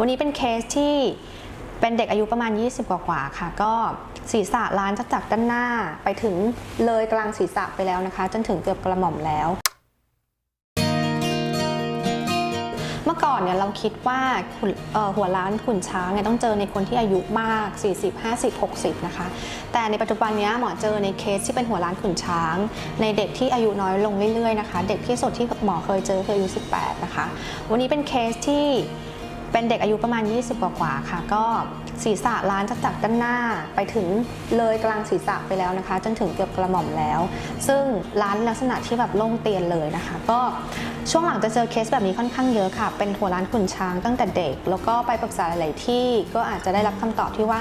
วันนี้เป็นเคสที่เป็นเด็กอายุประมาณ 20 กว่าๆค่ะ ก็ศีรษะล้านจากจากด้านหน้าไปถึงเลยกลางศีรษะไปแล้วนะคะ จนถึงเกือบกระหม่อมแล้ว เมื่อก่อนเนี่ยเราคิดว่าหัวล้านขุนช้างเนี่ยต้องเจอในคนที่อายุมาก 40 50 60 นะคะ แต่ในปัจจุบันนี้หมอเจอในเคสที่เป็นหัวล้านขุนช้าง ในเด็กที่อายุน้อยลงเรื่อยๆนะคะ เด็กที่สุดที่หมอเคยเจอคืออายุ 18 นะคะ วันนี้เป็นเคสที่ เป็นเด็กอายุประมาณ 20 กว่าๆค่ะ ก็ศีรษะล้านจากจากด้านหน้าไปถึงเลยกลางศีรษะไปแล้วนะคะ จนถึงเกือบกระหม่อมแล้ว ซึ่งล้านลักษณะที่แบบโล่งเตียนเลยนะคะ ก็ช่วงหลังจะเจอเคสแบบนี้ค่อนข้างเยอะค่ะ เป็นหัวล้านขุนช้างตั้งแต่เด็ก แล้วก็ไปปรึกษาหลายๆที่ ก็อาจจะได้รับคำตอบที่ว่า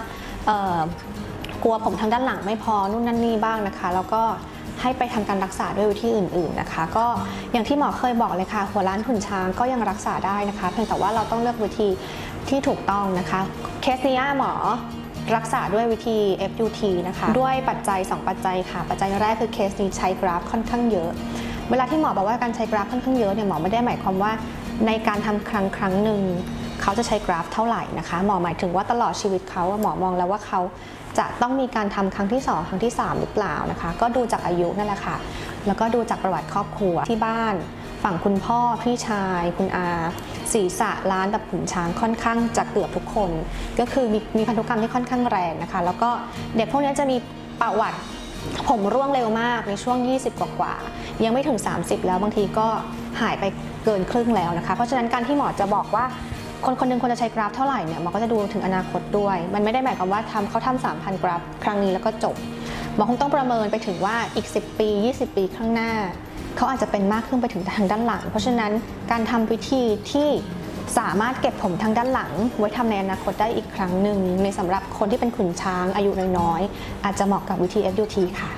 กลัวผมทางด้านหลังไม่พอนู่นนั่นนี่บ้างนะคะ แล้วก็ ให้ไปทำการรักษาด้วยวิธีอื่น ๆนะคะ ก็อย่างที่หมอเคยบอกเลยค่ะ หัวล้านขุนช้างก็ยังรักษาได้นะคะ เพียงแต่ว่าเราต้องเลือกวิธีที่ถูกต้องนะคะเคสนี้หมอรักษาด้วยวิธี FUT นะคะ ด้วยปัจจัย 2 ปัจจัยค่ะ ปัจจัยแรกคือเคสนี้ใช้กราฟค่อนข้างเยอะ เวลาที่หมอบอกว่าการใช้กราฟค่อนข้างเยอะเนี่ยหมอไม่ได้หมายความว่าในการทำครั้งครั้งหนึ่ง เขาจะใช้กราฟเท่าไหร่นะคะหมอหมายถึงว่าตลอดชีวิตเขาหมอมองแล้วว่าเขาจะต้องมีการทำครั้งที่ 2 ครั้งที่ 3 หรือเปล่านะคะ ก็ดูจากอายุนั่นแหละค่ะ แล้วก็ดูจากประวัติครอบครัวที่บ้าน ฝั่งคุณพ่อพี่ชาย คุณอาศีรษะล้านแบบขุนช้างค่อนข้างจะเกือบทุกคน ก็คือมีมีพันธุกรรมที่ค่อนข้างแรงนะคะ แล้วก็เด็กพวกนี้จะมีประวัติผมร่วงเร็วมากในช่วง 20 กว่ากว่าๆยังไม่ถึง 30 แล้วบางทีก็หายไปเกินครึ่งแล้วนะคะ เพราะฉะนั้นการที่หมอจะบอกว่า คนคนหนึงควรจะใช้กราฟเท่าไหร่เนี่ยหมอก็จะดูถึงอนาคตด้วย มันไม่ได้หมายความว่าทำเขาทำ3,000 กราฟครั้งนี้แล้วก็จบหมอคงต้องประเมินไปถึงว่าอีก 10 ปี 20 ปีข้างหน้า เขาอาจจะเป็นมากขึ้นไปถึงทางด้านหลัง เพราะฉะนั้นการทำวิธีที่สามารถเก็บผมทางด้านหลัง ไว้ทำในอนาคตได้อีกครั้งหนึ่งในสำหรับคนที่เป็นขุนช้างอายุน้อยๆอาจจะเหมาะกับวิธี FUT ค่ะ